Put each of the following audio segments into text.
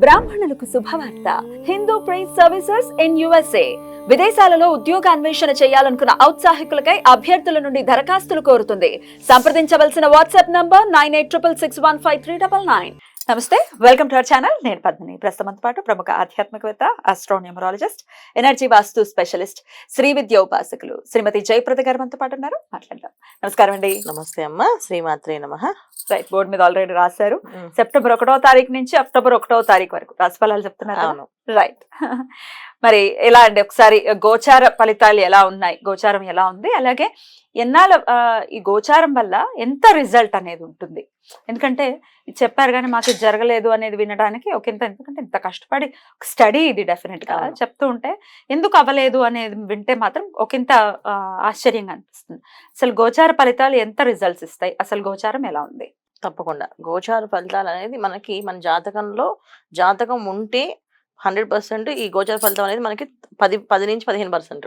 బ్రాహ్మణులకు శుభవార్త. Hindu priest services in USA. విదేశాలలో ఉద్యోగ అన్వేషణ చేయాలనుకున్న ఔత్సాహికులకై అభ్యర్థుల నుండి దరఖాస్తులు కోరుతుంది. సంప్రదించవలసిన WhatsApp number nine eight triple six one five three double nine. నమస్తే వెల్కమ్ టు అవర్ ఛానల్. నేను పద్మిని. ప్రస్తుతంతో పాటు ప్రముఖ ఆధ్యాత్మికవేత్త astronumerologist energy vastu specialist Shri Vidya ఉపాసకులు శ్రీమతి జయప్రద గారు మనతో పాటు ఉన్నారు. మాట్లాడదాం. నమస్కారం అండి. నమస్తే అమ్మ. శ్రీమాత్రే నమ. రైట్ బోర్డు మీద ఆల్రెడీ రాశారు. సెప్టెంబర్ ఒకటో తారీఖు నుంచి అక్టోబర్ ఒకటో తారీఖు వరకు. రాశిఫలాలు చెప్తున్నారు రైట్. మరి ఎలా అండి? ఒకసారి గోచార ఫలితాలు ఎలా ఉన్నాయి? గోచారం ఎలా ఉంది? అలాగే ఎన్నాళ్ళ ఈ గోచారం వల్ల ఎంత రిజల్ట్ అనేది ఉంటుంది? ఎందుకంటే చెప్పారు కానీ మాకు జరగలేదు అనేది వినడానికి ఒక ఇంత ఎందుకంటే ఇంత కష్టపడి స్టడీ ఇది డెఫినెట్గా అవును. చెప్తూ ఉంటే ఎందుకు అవ్వలేదు అనేది వింటే మాత్రం ఒకంత ఆ, ఆశ్చర్యంగా అనిపిస్తుంది. అసలు గోచార ఫలితాలు ఎంత రిజల్ట్స్ ఇస్తాయి? అసలు గోచారం ఎలా ఉంది? తప్పకుండా. గోచార ఫలితాలు అనేది మనకి మన జాతకంలో జాతకం ఉంటే హండ్రెడ్ పర్సెంట్ ఈ గోచార ఫలితం అనేది మనకి పది పది నుంచి పదిహేను పర్సెంట్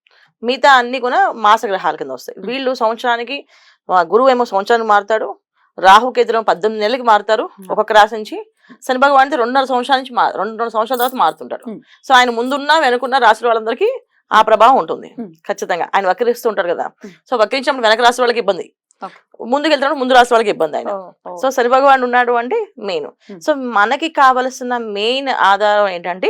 మిగతా అన్ని కూడా మాస గ్రహాల కింద వస్తాయి. వీళ్ళు సంవత్సరానికి గురువు ఏమో సంవత్సరానికి మారుతాడు రాహు కేతులు పద్దెనిమిది నెలలకి మారుతారు. ఒక్కొక్క రాశి నుంచి శని భగవాన్ రెండున్నర సంవత్సరాల నుంచి రెండు రెండు సంవత్సరాల తర్వాత మారుతుంటారు. సో ఆయన ముందున్న వెనుకున్న రాశుల వాళ్ళందరికీ ఆ ప్రభావం ఉంటుంది. ఖచ్చితంగా ఆయన వక్రిస్తూ ఉంటారు కదా. సో వక్రించినప్పుడు వెనక రాశి వాళ్ళకి ఇబ్బంది. ముందుకు వెళ్తున్నప్పుడు ముందు రాశి వాళ్ళకి ఇబ్బంది ఆయన సో శని భగవాన్ ఉన్నాడు అంటే మెయిన్. సో మనకి కావలసిన మెయిన్ ఆధారం ఏంటంటే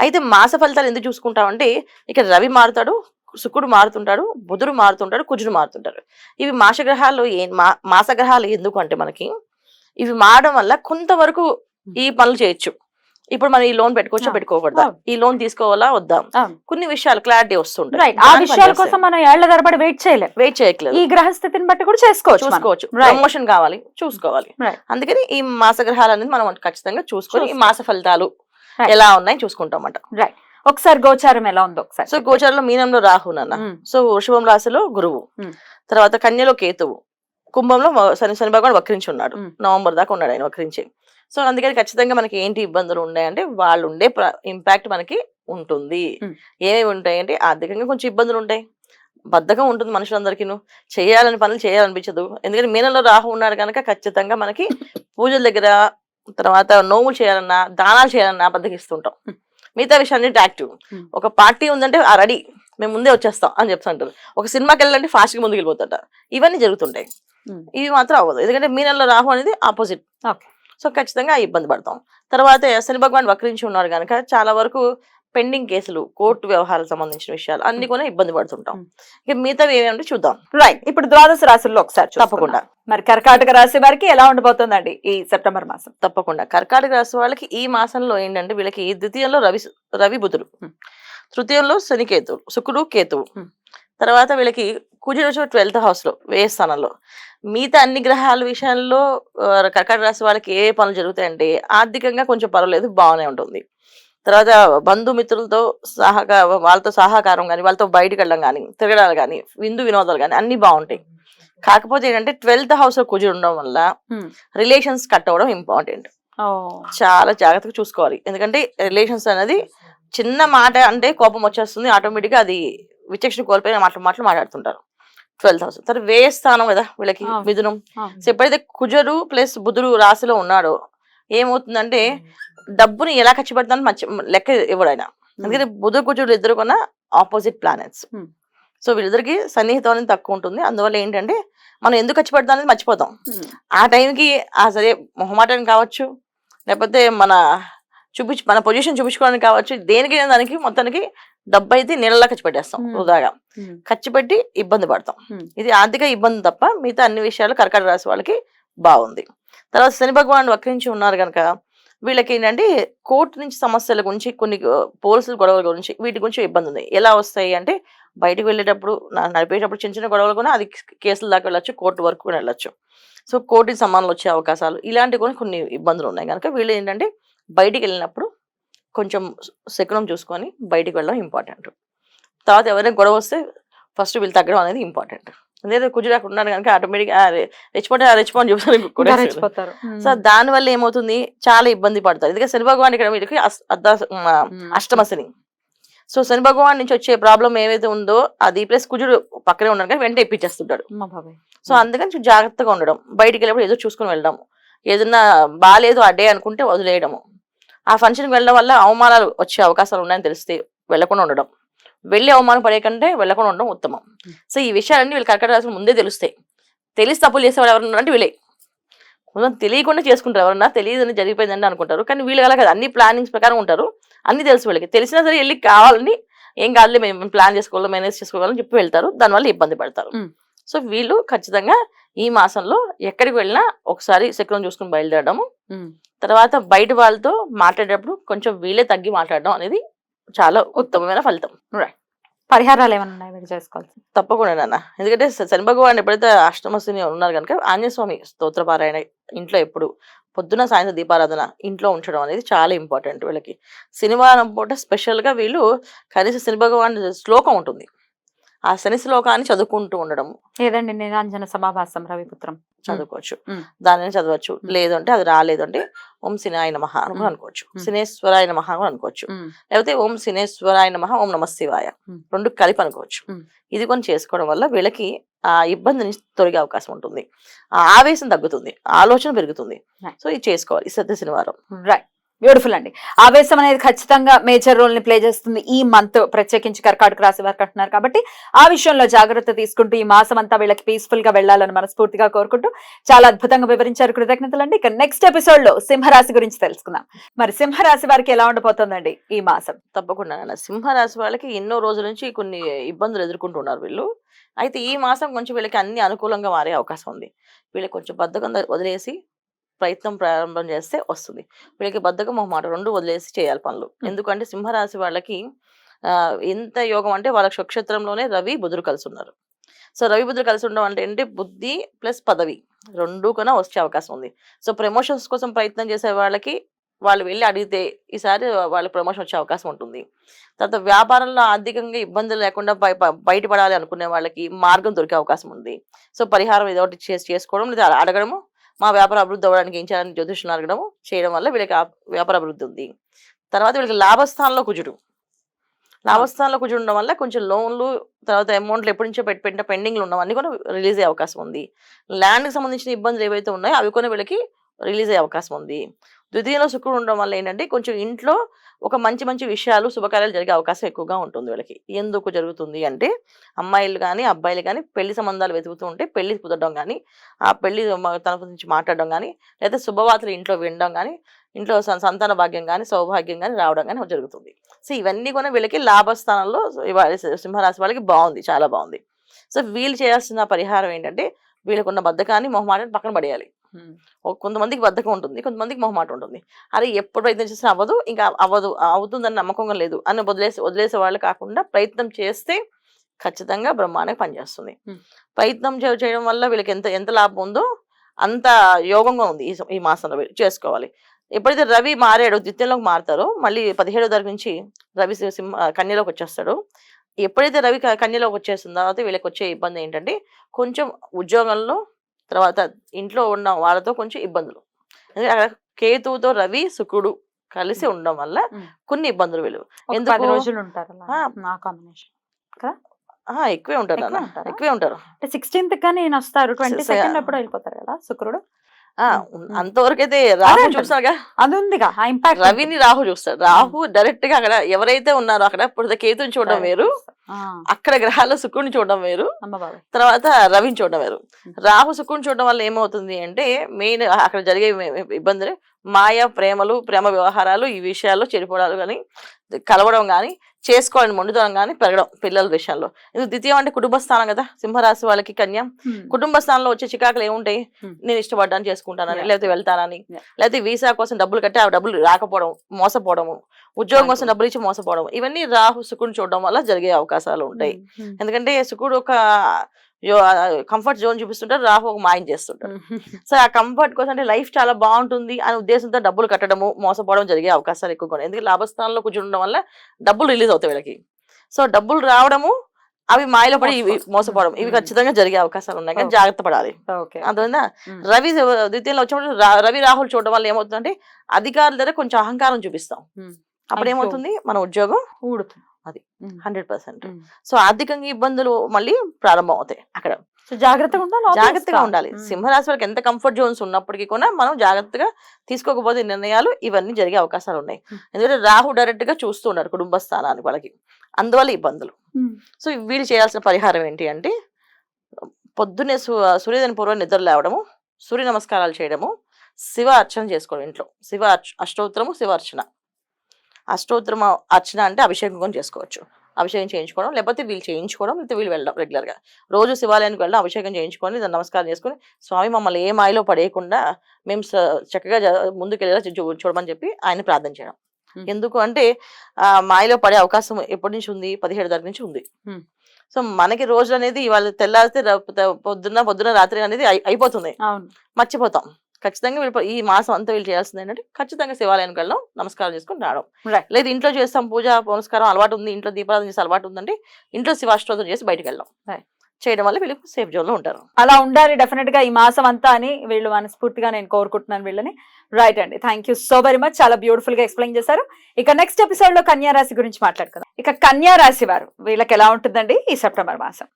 అయితే మాస ఫలితాలు ఎందుకు చూసుకుంటామంటే ఇక్కడ రవి మారుతాడు శుక్రుడు మారుతుంటాడు బుధుడు మారుతుంటాడు కుజుడు మారుతుంటాడు ఇవి మాస గ్రహాలు ఏ మా- మాస గ్రహాలు ఎందుకు అంటే మనకి ఇవి మారడం వల్ల కొంతవరకు ఈ పనులు చేయొచ్చు ఇప్పుడు మనం ఈ లోన్ పెట్టుకోవచ్చా. పెట్టుకోకూడదా. ఈ లోన్ తీసుకోవాలా వద్దా. కొన్ని విషయాలు క్లారిటీ వస్తుంటాయి ఆ విషయాల కోసం మనం ఏళ్ళ తరబడి వెయిట్ చేయలేం వెయిట్ చేయట్లేదు ఈ గ్రహస్థితిని బట్టి కూడా చేసుకోవచ్చు. చూసుకోవచ్చు. ప్రమోషన్ కావాలి చూసుకోవాలి. అందుకని ఈ మాస గ్రహాలు అనేది మనం ఖచ్చితంగా చూసుకొని ఈ మాస ఫలితాలు. ఎలా ఉన్నాయి చూసుకుంటాం అన్నమాట ఒకసారి గోచారం ఎలా ఉందో ఒకసారి సో గోచరంలో మీనంలో రాహు నాన్న. ఉమ్. సో వృషభం రాశిలో గురువు. ఉమ్. తర్వాత కన్యలో కేతువు. కుంభంలో శని శని భగవాన్ వక్రించి ఉన్నాడు ఉమ్. నవంబర్ దాకా ఉన్నాడు ఆయన వక్రించి. సో అందుకని ఖచ్చితంగా మనకి ఏంటి ఇబ్బందులు ఉన్నాయంటే వాళ్ళు ఉండే ఇంపాక్ట్ మనకి ఉంటుంది. ఏమేమి ఉంటాయి అంటే ఆర్థికంగా కొంచెం ఇబ్బందులు ఉంటాయి. బద్ధకం ఉంటుంది మనుషులందరికీ చేయాలని పనులు చేయాలనిపించదు. ఎందుకంటే మీనంలో రాహు ఉన్నాడు కనుక ఖచ్చితంగా మనకి పూజల దగ్గర తర్వాత నోములు చేయాలన్నా దానాలు చేయాలన్నా బద్దకిస్తుంటాం. మిగతా విషయాన్ని యాక్టివ్. ఒక పార్టీ ఉందంటే ఆ రెడీ. మేము ముందే వచ్చేస్తాం అని చెప్తుంటారు. ఒక సినిమాకి వెళ్ళాలంటే ఫాస్ట్గా ముందుకు వెళ్ళిపోతుంటారు. ఇవన్నీ జరుగుతుంటాయి. ఇవి మాత్రం అవ్వదు. ఎందుకంటే మీనంలో రాహు అనేది ఆపోజిట్. సో ఖచ్చితంగా ఇబ్బంది పడతాం. తర్వాత శని భగవాన్ వక్రించి ఉన్నారు కనుక చాలా వరకు పెండింగ్ కేసులు కోర్టు వ్యవహారాలకు సంబంధించిన విషయాలు అన్ని కూడా ఇబ్బంది పడుతుంటాం. ఇక మిగతావి ఏమేమంటే చూద్దాం. రైట్ ఇప్పుడు ద్వాదశ రాశుల్లో ఒకసారి. తప్పకుండా. మరి కర్కాటక రాశి వారికి ఎలా ఉండబోతుందండి ఈ సెప్టెంబర్ మాసం? తప్పకుండా. కర్కాటక రాశి వాళ్ళకి ఈ మాసంలో ఏంటంటే వీళ్ళకి ద్వితీయంలో రవి రవి బుధుడు. తృతీయంలో శని కేతువు శుక్రుడు కేతువు. తర్వాత వీళ్ళకి కుజుడు ట్వెల్త్ హౌస్లో వ్యయ స్థానంలో. మిగతా అన్ని గ్రహాల విషయాల్లో ఆ, కర్కాటక రాశి వాళ్ళకి ఏ పనులు జరుగుతాయంటే ఆర్థికంగా కొంచెం పర్వాలేదు బాగానే ఉంటుంది. తర్వాత బంధుమిత్రులతో సహకా వాళ్ళతో సహకారం కానీ వాళ్ళతో బయటికి వెళ్ళడం కానీ తిరగడాలు కానీ విందు వినోదాలు కానీ అన్ని బాగుంటాయి. కాకపోతే ఏంటంటే ట్వెల్త్ హౌస్లో కుజుడు ఉండడం వల్ల. రిలేషన్స్ కట్ అవ్వడం ఇంపార్టెంట్. చాలా జాగ్రత్తగా చూసుకోవాలి. ఎందుకంటే రిలేషన్స్ అనేది చిన్న మాట అంటే కోపం వచ్చేస్తుంది ఆటోమేటిక్గా అది విచక్షణ కోల్పోయిన మాటలు మాటలు మాట్లాడుతుంటారు. Twelve house. తర్వాత వ్యయ స్థానం కదా వీళ్ళకి. మిథునం. సో ఎప్పుడైతే కుజరు ప్లస్ బుధుడు రాశిలో ఉన్నాడో ఏమవుతుందంటే డబ్బుని ఎలా ఖర్చు పెడతానని మర్చి లెక్క ఇవ్వడు ఆయన అందుకని బుధ కుజుడు ఇద్దరు కొన్న ఆపోజిట్ ప్లానెట్స్ Hmm. సో వీళ్ళిద్దరికి సన్నిహితం అనేది తక్కువ ఉంటుంది అందువల్ల ఏంటంటే మనం ఎందుకు ఖర్చు పెడతాం అనేది మర్చిపోతాం ఉమ్. ఆ టైంకి ఆ సరే మొహమాటం కావచ్చు లేకపోతే మన చూపించు మన పొజిషన్ చూపించుకోవడానికి కావచ్చు దేనికి దానికి మొత్తానికి డబ్బు అయితే నీళ్ళలా ఖర్చు పెట్టేస్తాం Hmm. వృధాగా. ఖర్చు పెట్టి ఇబ్బంది పడతాం Hmm. ఇది ఆర్థిక ఇబ్బంది తప్ప మిగతా అన్ని విషయాలు కర్కాటక రాశి వాళ్ళకి బాగుంది తర్వాత శని భగవాన్ వక్రించి ఉన్నారు కనుక వీళ్ళకి ఏంటంటే కోర్టు నుంచి సమస్యల గురించి కొన్ని పోలీసుల గొడవల గురించి వీటి గురించి ఇబ్బంది ఉంది ఎలా వస్తాయి అంటే బయటకు వెళ్ళేటప్పుడు నడిపేటప్పుడు చిన్న చిన్న గొడవలు కూడా అది కేసుల దాకా వెళ్ళొచ్చు కోర్టు వరకు కూడా వెళ్ళొచ్చు. సో కోర్టుకి సమానాలు వచ్చే అవకాశాలు ఇలాంటి కూడా కొన్ని ఇబ్బందులు ఉన్నాయి. కనుక వీళ్ళు ఏంటంటే బయటికి వెళ్ళినప్పుడు కొంచెం శకునం చూసుకొని బయటికి వెళ్ళడం ఇంపార్టెంట్. తర్వాత ఎవరైనా గొడవ వస్తే ఫస్ట్ వీళ్ళు తగ్గడం అనేది ఇంపార్టెంట్. అదే కుజరాకు ఉన్నారు కనుక ఆటోమేటిక్గా రెచ్చిపోతే రెచ్చిపోని ఇంకా రెచ్చిపోతారు. సో దాని వల్ల ఏమవుతుంది? చాలా ఇబ్బంది పడతారు. ఎందుకంటే శని భగవాన్ ఇక్కడ వీళ్ళకి అస్- అర్ధ- ఆ, ఉమ్. అష్టమ శని సో శని భగవాన్ నుంచి వచ్చే ప్రాబ్లం ఏవైతే ఉందో అది ప్లస్ కుజుడు పక్కనే ఉన్నాడు కానీ వెంటనే ఇప్పించేస్తుంటాడు సో అందుకని జాగ్రత్తగా ఉండడం. బయటికి వెళ్ళినప్పుడు ఏదో చూసుకుని వెళ్ళడం. ఏదన్నా బాగాలేదు ఆ డే అనుకుంటే వదిలేయడము. ఆ ఫంక్షన్కి వెళ్ళడం వల్ల అవమానాలు వచ్చే అవకాశాలు ఉన్నాయని తెలిస్తే వెళ్ళకుండా ఉండడం. వెళ్ళి అవమానం పడే కంటే వెళ్ళకుండా ఉండడం ఉత్తమం. సో ఈ విషయాలన్నీ వీళ్ళు కర్కట రాశి ముందే తెలుస్తాయి. తెలిసి తప్పులు చేసేవాడు ఎవరు ఉన్నారంటే వీళ్ళే. కొంచెం తెలియకుండా చేసుకుంటారు ఎవరన్నా తెలియదని జరిగిపోయిందని అనుకుంటారు. కానీ వీళ్ళు అలా కదా. అన్ని ప్లానింగ్స్ ప్రకారం ఉంటారు. అన్ని తెలుసు వీళ్ళకి. తెలిసినా సరే వెళ్ళి కావాలని ఏం కాదులే మేము ప్లాన్ చేసుకోవాలి మేనేజ్ చేసుకోవాలని చెప్పి వెళ్తారు. దానివల్ల ఇబ్బంది పడతారు. సో వీళ్ళు ఖచ్చితంగా ఈ మాసంలో ఎక్కడికి వెళ్ళినా ఒకసారి శకునం చూసుకుని బయలుదేరడము. తర్వాత బయట వాళ్ళతో మాట్లాడేటప్పుడు కొంచెం వీళ్ళే తగ్గి మాట్లాడడం అనేది చాలా ఉత్తమమైన ఫలితం. పరిహారాలు ఏమైనా ఉన్నాయి మీరు చేసుకోవాలి తప్పకుండా నాన్న. ఎందుకంటే శని భగవాన్ ఎప్పుడైతే అష్టమశని ఉన్నారు కనుక ఆంజనేయ స్వామి స్తోత్ర పారాయణ ఇంట్లో ఎప్పుడు పొద్దున సాయంత్రం దీపారాధన ఇంట్లో ఉంచడం అనేది చాలా ఇంపార్టెంట్ వీళ్ళకి. శనివారం పూట స్పెషల్గా వీళ్ళు కనీసం శని భగవాన్ శ్లోకం ఉంటుంది. ఆ శని శ్లోకాన్ని చదువుకుంటూ ఉండడం ఏదండి నీరాంజన సమాభాసం రవిపుత్రం చదువుకోవచ్చు. దానిని చదవచ్చు మ్. లేదు అంటే అది రాలేదు అంటే ఓం సినాయ నమః అని కూడా. అనుకోవచ్చు. సినేశ్వరాయ నమః కూడా అనుకోవచ్చు. లేకపోతే ఓం సినేశ్వరాయ నమః ఓం నమ శివాయ. రెండు కలిపి అనుకోవచ్చు. ఇది కొన్ని చేసుకోవడం వల్ల వీళ్ళకి ఆ ఇబ్బంది నుంచి తొలగే అవకాశం ఉంటుంది ఆ ఆవేశం తగ్గుతుంది ఆలోచన పెరుగుతుంది. సో ఇది చేసుకోవాలి ఈ సత్య శనివారం రైట్ బ్యూటిఫుల్ అండి. ఆవేశం అనేది ఖచ్చితంగా మేజర్ రోల్ని ప్లే చేస్తుంది. ఈ మంత్ ప్రత్యేకించి కర్కాటక రాశి వారికి అంటున్నారు కాబట్టి ఆ విషయంలో జాగ్రత్త తీసుకుంటూ ఈ మాసం అంతా వీళ్ళకి పీస్ఫుల్గా వెళ్ళాలని మనస్ఫూర్తిగా కోరుకుంటూ చాలా అద్భుతంగా వివరించారు. కృతజ్ఞతలు అండి ఇక నెక్స్ట్ ఎపిసోడ్లో సింహరాశి గురించి తెలుసుకుందాం. మరి సింహరాశి వారికి ఎలా ఉండబోతుందండి ఈ మాసం? తప్పకుండా సింహరాశి వాళ్ళకి ఎన్నో రోజుల నుంచి కొన్ని ఇబ్బందులు ఎదుర్కొంటున్నారు వీళ్ళు. అయితే ఈ మాసం కొంచెం వీళ్ళకి అన్ని అనుకూలంగా మారే అవకాశం ఉంది. వీళ్ళకి కొంచెం బద్ధకం వదిలేసి ప్రయత్నం ప్రారంభం చేస్తే వస్తుంది. వీళ్ళకి బద్ధకం మాట రెండు వదిలేసి చేయాలి పనులు. ఎందుకంటే సింహరాశి వాళ్ళకి ఎంత యోగం అంటే వాళ్ళకి స్వక్షేత్రంలోనే రవి బుధుడు కలిసి ఉన్నారు. సో రవి బుధుడు కలిసి ఉండడం అంటే ఏంటి? బుద్ధి ప్లస్ పదవి రెండు కన్నా వచ్చే అవకాశం ఉంది. సో ప్రమోషన్స్ కోసం ప్రయత్నం చేసే వాళ్ళకి వాళ్ళు వెళ్ళి అడిగితే ఈసారి వాళ్ళకి ప్రమోషన్ వచ్చే అవకాశం ఉంటుంది. తర్వాత వ్యాపారంలో ఆర్థికంగా ఇబ్బందులు లేకుండా బయటపడాలి అనుకునే వాళ్ళకి మార్గం దొరికే అవకాశం ఉంది. సో పరిహారం ఏదో ఒకటి చేసి చేసుకోవడం లేదా అడగడము మా వ్యాపార అభివృద్ధి అవ్వడానికి ఏం చేయాలని జ్యోతిష్యులు అడగడం చేయడం వల్ల వీళ్ళకి వ్యాపార అభివృద్ధి ఉంది. తర్వాత వీళ్ళకి లాభస్థానంలో కుజుడు. లాభస్థానంలో కుజుడు ఉండడం వల్ల కొంచెం లోన్లు తర్వాత అమౌంట్లు ఎప్పటి నుంచో పెట్టి పెట్టిన పెండింగ్లు ఉన్నవన్నీ కూడా రిలీజ్ అయ్యే అవకాశం ఉంది. ల్యాండ్కి సంబంధించిన ఇబ్బందులు ఏవైతే ఉన్నాయో అవి కూడా వీళ్ళకి రిలీజ్ అయ్యే అవకాశం ఉంది. ద్వితీయంలో శుక్రుడు ఉండడం వల్ల ఏంటంటే కొంచెం ఇంట్లో ఒక మంచి మంచి విషయాలు శుభకార్యాలు జరిగే అవకాశం ఎక్కువగా ఉంటుంది వీళ్ళకి. ఎందుకు జరుగుతుంది అంటే అమ్మాయిలు కానీ అబ్బాయిలు కానీ పెళ్ళి సంబంధాలు వెతుకుతూ ఉంటే పెళ్ళి కుదరడం కానీ ఆ పెళ్ళి తన గురించి మాట్లాడడం కానీ లేదా శుభవార్తలు ఇంట్లో వినడం కానీ ఇంట్లో సంతాన భాగ్యం కానీ సౌభాగ్యం కానీ రావడం కానీ జరుగుతుంది. సో ఇవన్నీ కూడా వీళ్ళకి లాభస్థానంలో సింహరాశి వాళ్ళకి బాగుంది చాలా బాగుంది. సో వీళ్ళు చేయాల్సిన పరిహారం ఏంటంటే వీళ్ళకున్న బద్ధకాన్ని మొహమాటని పక్కన పడేయాలి. కొంతమందికి బద్ధకం ఉంటుంది కొంతమందికి మొహమాట ఉంటుంది. అరే ఎప్పుడు ప్రయత్నం చేసినా అవ్వదు ఇంకా అవ్వదు అవుతుందని నమ్మకంగా లేదు అని వదిలేసి వదిలేసే వాళ్ళు కాకుండా ప్రయత్నం చేస్తే ఖచ్చితంగా బ్రహ్మాండంగా పనిచేస్తుంది. ప్రయత్నం చేయడం వల్ల వీళ్ళకి ఎంత ఎంత లాభం ఉందో అంత యోగంగా ఉంది ఈ మాసంలో చేసుకోవాలి. ఎప్పుడైతే రవి మారాడో ద్వితీయంలోకి మారుతారో మళ్ళీ పదిహేడో తారీఖు నుంచి రవి సింహ కన్యలోకి వచ్చేస్తాడు. ఎప్పుడైతే రవి కన్యలోకి వచ్చేసిన తర్వాత వీళ్ళకి వచ్చే ఇబ్బంది ఏంటంటే కొంచెం ఉద్యోగంలో తర్వాత ఇంట్లో ఉన్న వాళ్ళతో కొంచెం ఇబ్బందులు. ఎందుకంటే అక్కడ కేతువుతో రవి శుక్రుడు కలిసి ఉండడం వల్ల. కొన్ని ఇబ్బందులు వీళ్ళు. ఎందుకు? రోజులు ఉంటారు ఎక్కువే ఉంటారు ఎక్కువే ఉంటారా? ఎక్కువే ఉంటారు. అంటే సిక్స్టీన్త్గా నేను వస్తారు. ట్వంటీ సెకండ్ అప్పుడు వెళ్ళిపోతారు కదా శుక్రుడు? ఆ, ఉమ్. అంతవరకు అయితే రాహు. చూస్తారుగా అది ఉందిగా ఇంపాక్ట్ రవిని రాహు చూస్తాడు. రాహు డైరెక్ట్గా అక్కడ ఎవరైతే ఉన్నారో అక్కడ ఇప్పుడు కేతుని చూడడం వేరు. అక్కడ గ్రహాల్లో శుక్రుని చూడడం వేరు. తర్వాత రవిని చూడడం వేరు. రాహు శుక్రుని చూడడం వల్ల ఏమవుతుంది అంటే మెయిన్ అక్కడ జరిగే ఇబ్బందులు మాయ ప్రేమలు ప్రేమ వ్యవహారాలు ఈ విషయాల్లో చెడిపోవడాలు కానీ కలవడం కానీ చేసుకోవాలని మొండుదనం కానీ పెరగడం పిల్లల విషయంలో ఇది ద్వితీయం అంటే కుటుంబ స్థానం కదా. సింహరాశి వాళ్ళకి కన్య. కుటుంబ స్థానంలో వచ్చే చికాకులు ఏముంటాయి. నేను ఇష్టపడ్డాను చేసుకుంటానని. లేకపోతే వెళ్తానని. లేకపోతే వీసా కోసం డబ్బులు కట్టి ఆ డబ్బులు రాకపోవడం మోసపోవడము ఉద్యోగం కోసం. డబ్బులు ఇచ్చి మోసపోవడం ఇవన్నీ రాహు శుకుని చూడడం వల్ల జరిగే అవకాశాలు ఉంటాయి. ఎందుకంటే శుకుడు ఒక కంఫర్ట్ జోన్ చూపిస్తుంటారు రాహు ఒక మాయం చేస్తుంటారు. సో ఆ కంఫర్ట్ కోసం అంటే లైఫ్ చాలా బాగుంటుంది అనే ఉద్దేశంతో డబ్బులు కట్టడము మోసపోవడం జరిగే అవకాశాలు ఎక్కువగా ఉన్నాయి. ఎందుకంటే లాభస్థానంలో కూర్చుండడం వల్ల డబ్బులు రిలీజ్ అవుతాయి వీళ్ళకి. సో డబ్బులు రావడము అవి మాయలో పడి ఇవి మోసపోవడం. ఇవి. ఖచ్చితంగా జరిగే అవకాశాలు ఉన్నాయి. కానీ. జాగ్రత్త పడాలి. ఓకే. అర్థమైందా? రవి ద్వితీయంలో వచ్చినప్పుడు రవి రాహుల్ చూడడం వల్ల ఏమవుతుందంటే అధికారుల దగ్గర కొంచెం అహంకారం చూపిస్తాం. అప్పుడు. ఏమవుతుంది మన ఉద్యోగం ఊడుతుంది. అది. Hundred percent. సో ఆర్థికంగా ఇబ్బందులు మళ్ళీ ప్రారంభం అవుతాయి అక్కడ సో జాగ్రత్తగా ఉండాలి జాగ్రత్తగా. ఉండాలి. సింహరాశి వాళ్ళకి ఎంత కంఫర్ట్ జోన్స్ ఉన్నప్పటికీ కూడా మనం జాగ్రత్తగా తీసుకోకపోతే నిర్ణయాలు ఇవన్నీ జరిగే అవకాశాలు ఉన్నాయి. ఎందుకంటే రాహు డైరెక్ట్గా చూస్తూ ఉన్నారు కుటుంబ స్థానానికి వాళ్ళకి అందువల్ల ఇబ్బందులు. సో వీళ్ళు చేయాల్సిన పరిహారం ఏంటి అంటే పొద్దున్నే సూర్యోదయం పూర్వం నిద్ర లేవడము సూర్య నమస్కారాలు చేయడము శివ అర్చన చేసుకోవడం ఇంట్లో శివ అర్చ- అష్టోత్తరము శివ అర్చన అష్టోత్తరం అర్చన అంటే అభిషేకం కూడా చేసుకోవచ్చు. అభిషేకం చేయించుకోవడం లేకపోతే వీళ్ళు చేయించుకోవడం లేకపోతే వీళ్ళు వెళ్ళడం రెగ్యులర్గా. రోజు శివాలయానికి వెళ్ళడం అభిషేకం చేయించుకొని దాన్ని నమస్కారం చేసుకొని స్వామి మమ్మల్ని ఏ మాయలో పడేయకుండా మేము చక్కగా ముందుకెళ్ళేలా చూడమని చెప్పి ఆయన ప్రార్థన చేయడం. ఎందుకు అంటే ఆ మాయలో పడే అవకాశం ఎప్పటి నుంచి ఉంది? పదిహేడు తారీఖు నుంచి ఉంది. సో మనకి రోజు అనేది ఇవాళ తెల్లారితే పొద్దున్న పొద్దున్న రాత్రి అనేది అయి- అయిపోతుంది. మర్చిపోతాం. ఖచ్చితంగా వీళ్ళు ప- ఈ మాసం అంతా వీళ్ళు చేయాల్సింది ఏంటంటే ఖచ్చితంగా శివాలయానికి వెళ్ళడం నమస్కారం చేసుకుని రావడం. లేదు ఇంట్లో చేస్తాం పూజ పునస్కారం అలవాటు ఉంది ఇంట్లో దీపారాధన చేసే అలవాటు ఉందంటే ఇంట్లో శివాష్టోత్రం చేసి బయటకు వెళ్ళడం. చేయడం వల్ల వీళ్ళు సేఫ్ జోన్లో ఉంటారు. అలా ఉండాలి డెఫినెట్గా ఈ మాసం అంతా అని వీళ్ళు మనస్ఫూర్తిగా నేను కోరుకుంటున్నాను వీళ్ళని. రైట్ అండి. Thank you so very much చాలా బ్యూటిఫుల్గా ఎక్స్ప్లెయిన్ చేశారు. ఇక నెక్స్ట్ ఎపిసోడ్లో కన్యా రాశి గురించి మాట్లాడుకుందాం. ఇక కన్యా రాశి వారు వీళ్ళకి ఎలా ఉంటుందండి ఈ సెప్టెంబర్ మాసం?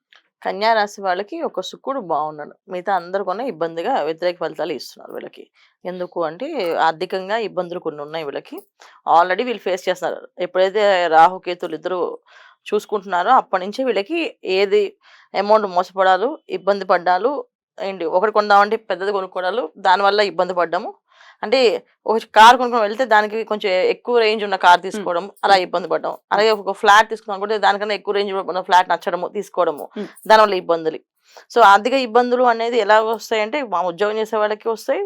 కన్యా రాశి వాళ్ళకి ఒక శుక్రుడు బాగున్నాడు మిగతా అందరు కొన్న ఇబ్బందిగా వ్యతిరేక ఫలితాలు ఇస్తున్నారు వీళ్ళకి. ఎందుకు అంటే ఆర్థికంగా ఇబ్బందులు కొన్ని ఉన్నాయి వీళ్ళకి. ఆల్రెడీ వీళ్ళు ఫేస్ చేస్తున్నారు. ఎప్పుడైతే రాహుకేతులు ఇద్దరు చూసుకుంటున్నారో అప్పటి నుంచి వీళ్ళకి ఏది అమౌంట్ మోసపడాలు ఇబ్బంది పడ్డాలు ఏంటి ఒకటి కొందామంటే పెద్దది కొనుక్కోవడాలు దానివల్ల ఇబ్బంది పడ్డాము. అంటే ఒక కార్ కొనుక్కొని వెళ్తే దానికి కొంచెం ఎక్కువ రేంజ్ ఉన్న కార్ తీసుకోవడం అలా ఇబ్బంది పడ్డాం. అలాగే ఒక ఫ్లాట్ తీసుకున్నాం కూడా దానికన్నా ఎక్కువ రేంజ్ ఉన్న ఫ్లాట్ నచ్చడము తీసుకోవడము. దానివల్ల ఇబ్బందులు. సో ఆర్థిక ఇబ్బందులు అనేది ఎలా వస్తాయంటే మా ఉద్యోగం చేసే వాళ్ళకి వస్తాయి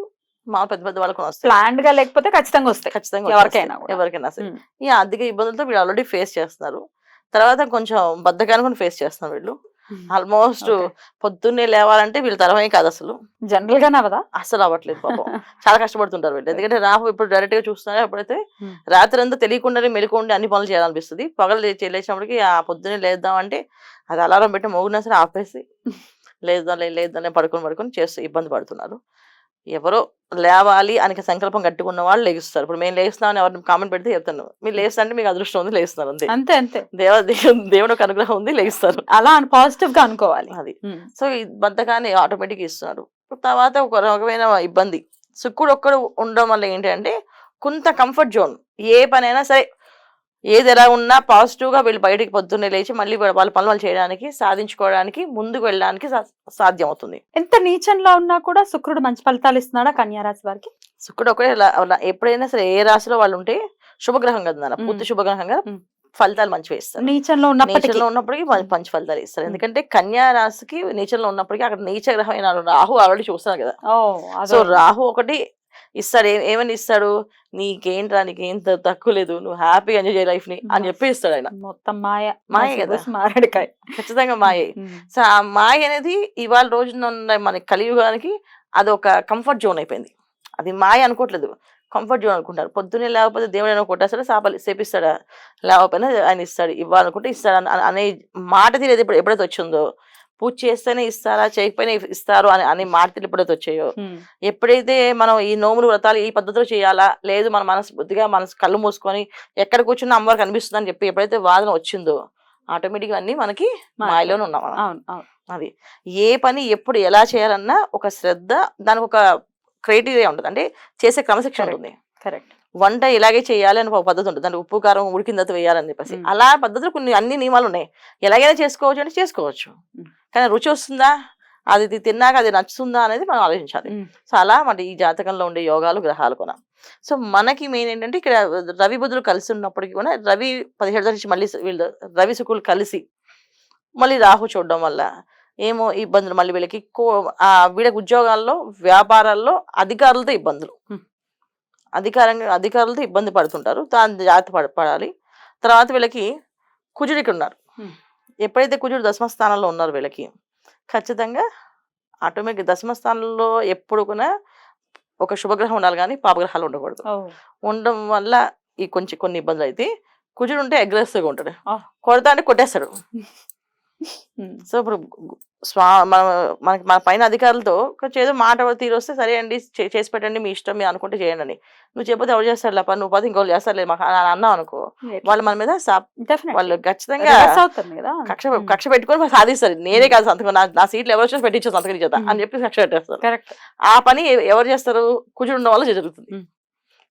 మా పెద్ద పెద్ద వాళ్ళకి వస్తాయి. ప్లాన్డ్గా లేకపోతే ఖచ్చితంగా వస్తాయి. ఖచ్చితంగా ఎవరికైనా. ఎవరికైనా సరే. ఈ ఆర్థిక ఇబ్బందులతో వీళ్ళు ఆల్రెడీ ఫేస్ చేస్తున్నారు. తర్వాత కొంచెం బద్దకాన్ని కూడా ఫేస్ చేస్తున్నారు వీళ్ళు. ఆల్మోస్ట్. పొద్దున్నే లేవాలంటే వీళ్ళు తరమే కాదు అసలు. జనరల్ గానే అవదా అసలు అవ్వట్లేదు పాపం. చాలా కష్టపడుతుంటారు వీళ్ళు. ఎందుకంటే రాహు ఇప్పుడు డైరెక్ట్గా చూస్తున్నారు ఎప్పుడైతే. రాత్రి అంతా తెలియకుండానే మెలుకుండి అన్ని పనులు చేయాలనిపిస్తుంది. పగలు లేచినప్పటికి ఆ పొద్దున్నే లేద్దాం అంటే అది అలారం పెట్టి మోగినా సరే ఆపేసి లేద్దాం లే- లేద్దాం పడుకొని పడుకొని చేస్తూ ఇబ్బంది పడుతున్నారు. ఎవరో లేవాలి అని సంకల్పం కట్టుకున్న వాళ్ళు లేగిస్తారు. ఇప్పుడు మేము లేస్తున్నామని ఎవరిని కామెంట్ పెడితే చెప్తాను మీరు లేస్తా అంటే మీకు అదృష్టం ఉంది లేస్తున్నారు అంతే. అంతే అంతే. దేవ దేవు- దేవుడు ఒక అనుగ్రహం ఉంది లేగిస్తారు. అలా పాజిటివ్గా అనుకోవాలి. అది. సో ఈ బద్ధకాన్ని ఆటోమేటిక్ ఇస్తున్నారు. తర్వాత ఒక రకమైన ఇబ్బంది. శుక్రుడు ఒక్కడు ఉండడం వల్ల ఏంటంటే కొంత కంఫర్ట్ జోన్ ఏ పనైనా సరే ఏది ఎలా ఉన్నా పాజిటివ్గా వీళ్ళు బయటికి పొద్దున్నే లేచి మళ్ళీ వాళ్ళ పనులు చేయడానికి సాధించుకోవడానికి ముందుకు వెళ్ళడానికి సాధ్యం అవుతుంది ఎంత నీచంలో ఉన్నా కూడా శుక్రుడు మంచి ఫలితాలు ఇస్తున్నాడా కన్యా రాశి వారికి శుక్రుడు ఒకటే ఎప్పుడైనా సరే ఏ రాశిలో వాళ్ళు ఉంటే శుభగ్రహం కదా పూర్తి. శుభగ్రహంగా. ఫలితాలు మంచిగా ఇస్తారు నీచంలో ఉన్నప్పటికీ నేచర్లో ఉన్నప్పటికీ. మంచి ఫలితాలు ఇస్తారు. ఎందుకంటే కన్యా రాశికి నేచర్లో ఉన్నప్పటికీ అక్కడ నీచ గ్రహమైన రాహు ఆల్రెడీ చూస్తున్నారు కదా సో రాహు ఒకటి ఇస్తాడు. ఏ- ఏమని ఇస్తాడు? నీకేంట్రా నీకేం తక్కువ లేదు. నువ్వు హ్యాపీగా ఎంజాయ్ చేయ లైఫ్ని అని చెప్పి ఇస్తాడు ఆయన. మొత్తం మాయ. మాయ కదా. మారడికాయ. ఖచ్చితంగా మాయ. సో ఆ మాయ అనేది ఇవాళ రోజున మన కలియుగానికి అది ఒక కంఫర్ట్ జోన్ అయిపోయింది. అది మాయ అనుకోవట్లేదు కంఫర్ట్ జోన్ అనుకుంటారు. పొద్దున్నే లేకపోతే దేవుడు అయినా కొట్టేస్తాడు? సాపలి సేపిస్తాడా? లేకపోయినా ఆయన ఇస్తాడు. ఇవ్వాలనుకుంటే ఇస్తాడు అన- అనే మాట తీరేది ఇప్పుడు ఎప్పుడైతే వచ్చిందో పూజ చేస్తేనే ఇస్తారా చేయకపోయినా ఇస్తారు అని అనే మాట తీరు ఎప్పుడైతే వచ్చాయో. ఎప్పుడైతే మనం ఈ నోములు వ్రతాలు ఈ పద్ధతిలో చేయాలా? లేదు మన మనసు బుద్ధిగా మనసు కళ్ళు మూసుకొని ఎక్కడ కూర్చున్నా అమ్మవారికి కనిపిస్తుంది అని చెప్పి ఎప్పుడైతే వాదన వచ్చిందో ఆటోమేటిక్ అన్ని మనకి. మాయలోనే ఉన్నాం అది ఏ పని ఎప్పుడు ఎలా చేయాలన్నా ఒక శ్రద్ధ దానికి ఒక క్రైటీరియా ఉంటుంది. అంటే చేసే క్రమశిక్షణ. ఉంటుంది. కరెక్ట్. వంట ఇలాగే చేయాలి అని ఒక పద్ధతి ఉంటుంది. దాంట్లో ఉప్పు కారం ఉడికిన తర్వాత వేయాలని చెప్పేసి. అలా పద్ధతులు కొన్ని అన్ని నియమాలు ఉన్నాయి. ఎలాగైనా చేసుకోవచ్చు అంటే చేసుకోవచ్చు. కానీ రుచి వస్తుందా? అది తిన్నాక అది నచ్చుతుందా అనేది మనం ఆలోచించాలి. సో అలా మన ఈ జాతకంలో ఉండే యోగాలు గ్రహాలు కూడా. సో మనకి మెయిన్ ఏంటంటే ఇక్కడ రవి బుధులు కలిసి ఉన్నప్పటికీ కూడా రవి పదిహేడు నుంచి మళ్ళీ వీళ్ళు రవి శుకులు కలిసి మళ్ళీ రాహు చూడడం వల్ల ఏమో ఇబ్బందులు. మళ్ళీ వీళ్ళకి వీళ్ళకి ఉద్యోగాల్లో వ్యాపారాల్లో అధికారులతో ఇబ్బందులు. అధికారంగా అధికారులతో ఇబ్బంది పడుతుంటారు దాని జాగ్రత్త పడ పడాలి తర్వాత వీళ్ళకి కుజుడు ఇక్కడ ఉన్నారు. ఎప్పుడైతే కుజుడు దశమ స్థానంలో ఉన్నారు వీళ్ళకి ఖచ్చితంగా ఆటోమేటిక్ దశమ స్థానంలో ఎప్పుడు కూడా ఒక శుభగ్రహం ఉండాలి కానీ పాపగ్రహాలు ఉండకూడదు ఉండడం వల్ల ఈ కొంచెం కొన్ని ఇబ్బందులు అయితే కుజుడు ఉంటే అగ్రెసివ్గా ఉంటాడు. కొడతా అంటే కొట్టేస్తాడు. సో ఇప్పుడు స్వా మన మనకి మన పైన అధికారులతో కొంచెం ఏదో మాట తీరు వస్తే సరే అండి చేసి పెట్టండి మీ ఇష్టం మీరు అనుకుంటే చేయండి అని నువ్వు చెప్పితే ఎవరు చేస్తారు లేప? నువ్వు పోతే ఇంకోళ్ళు చేస్తారు మాకు అని అన్నావు అనుకో. వాళ్ళు మన మీద. వాళ్ళు ఖచ్చితంగా కక్ష కక్ష పెట్టుకొని సాధిస్తారు. నేనే కాదు సంతకం. నా సీట్లు ఎవరు వచ్చి పెట్టించు సంతకం చేత Hmm. అని చెప్పి కక్ష పెట్టేస్తారు. కరెక్ట్ ఆ పని ఎవరు చేస్తారు? కుజుడు ఉన్న వల్ల జరుగుతుంది.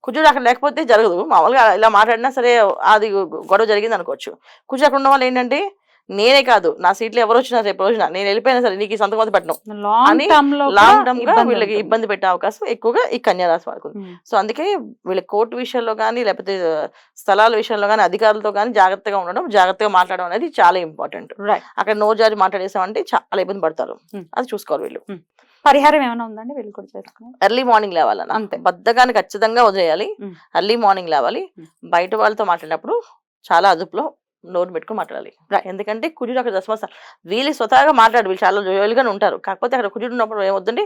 కుజుడు అక్కడ లేకపోతే జరగదు. మామూలుగా ఇలా మాట్లాడినా సరే అది గొడవ జరిగింది అనుకోవచ్చు. కుజుడు అక్కడ ఉన్న వాళ్ళు ఏంటంటే నేనే కాదు. నా సీట్లు ఎవరు వచ్చినా రేపు రోజున నేను వెళ్ళిపోయినా సరే నీకు సంతకం అయితే పెట్టను. లాంగ్ అని టర్మ్లో లాంగ్ టర్మ్గా వీళ్ళకి. ఇబ్బంది పెట్టే అవకాశం ఎక్కువగా ఈ కన్యా రాశి వాళ్ళకు. సో అందుకే వీళ్ళ కోర్టు విషయంలో కానీ లేకపోతే స్థలాల విషయంలో కానీ అధికారులతో కానీ జాగ్రత్తగా ఉండడం జాగ్రత్తగా మాట్లాడడం అనేది చాలా ఇంపార్టెంట్. రైట్ అక్కడ నోరు జారి మాట్లాడేసామంటే చాలా ఇబ్బంది పడతారు. అది చూసుకోవాలి వీళ్ళు. పరిహారం ఏమైనా ఉందండి? వీళ్ళు కూడా ఎర్లీ మార్నింగ్ లేవాలన్న అంతే. బద్దగాన్ని ఖచ్చితంగా వదిలేయాలి. ఎర్లీ మార్నింగ్ లేవాలి. బయట వాళ్ళతో మాట్లాడినప్పుడు చాలా అదుపులో నోరు పెట్టుకుని మాట్లాడాలి. ఎందుకంటే కుజుడు అక్కడ దశమస్థానం వీళ్ళు స్వతహాగా మాట్లాడు వీళ్ళు చాలా జోయలుగానే ఉంటారు. కాకపోతే అక్కడ కుజుడు ఉన్నప్పుడు ఏమవుతుంది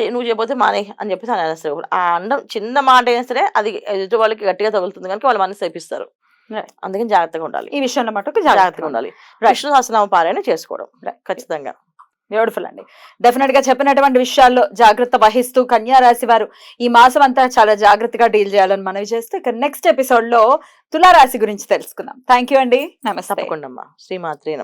"చే- నువ్వు చేయకపోతే మానే అని చెప్పేసి అని అనేస్తారు. ఆ అండం చిన్న మాట అయినా సరే అది ఎదుటి వాళ్ళకి గట్టిగా తగులుతుంది కనుక వాళ్ళు మనసు తెప్పిస్తారు. Right. అందుకని జాగ్రత్తగా ఉండాలి. ఈ విషయంలో మటుకు జాగ్రత్తగా ఉండాలి. విష్ణు సహస్రనామ పారాయణ చేసుకోవడం. ఖచ్చితంగా. బ్యూటిఫుల్ అండి. డెఫినెట్గా చెప్పినటువంటి విషయాల్లో జాగ్రత్త వహిస్తూ కన్యా రాశి వారు ఈ మాసం అంతా చాలా జాగ్రత్తగా డీల్ చేయాలని మనవి చేస్తూ ఇక నెక్స్ట్ ఎపిసోడ్లో తులారాశి గురించి తెలుసుకుందాం. థ్యాంక్ యూ అండి. నమస్తే. శ్రీమాత్రి